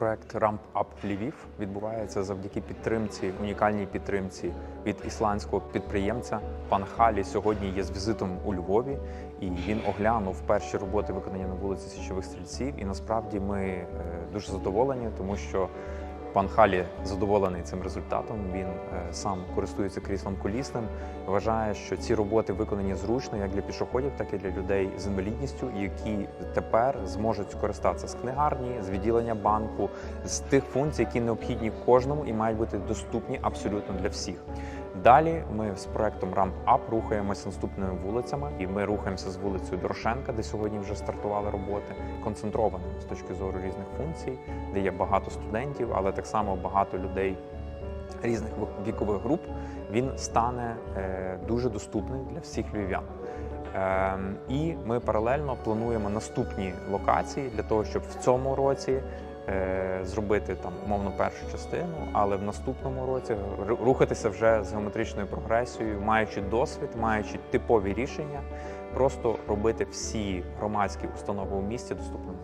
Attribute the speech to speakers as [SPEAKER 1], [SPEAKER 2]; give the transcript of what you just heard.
[SPEAKER 1] Проект Ramp Up Львів відбувається завдяки підтримці, унікальній підтримці від ісландського підприємця. Пан Халі сьогодні є з візитом у Львові, і він оглянув перші роботи, виконання на вулиці Січових стрільців. І насправді ми е, дуже задоволені, тому що пан Халі задоволений цим результатом. Він е, сам користується кріслом колісним. Вважає, що ці роботи виконані зручно як для пішоходів, так і для людей з інвалідністю, які тепер зможуть скористатися з книгарні, з відділення банку, з тих функцій, які необхідні кожному і мають бути доступні абсолютно для всіх. Далі ми з проектом Ramp Up рухаємося наступними вулицями, і ми рухаємося з вулицею Дорошенка, де сьогодні вже стартували роботи, концентрованими з точки зору різних функцій, де є багато студентів, але так само багато людей різних вікових груп. Він стане е, дуже доступним для всіх львів'ян. Ем, І ми паралельно плануємо наступні локації для того, щоб в цьому році е, зробити там умовно першу частину, але в наступному році рухатися вже з геометричною прогресією, маючи досвід, маючи типові рішення, просто робити всі громадські установи у місті доступними.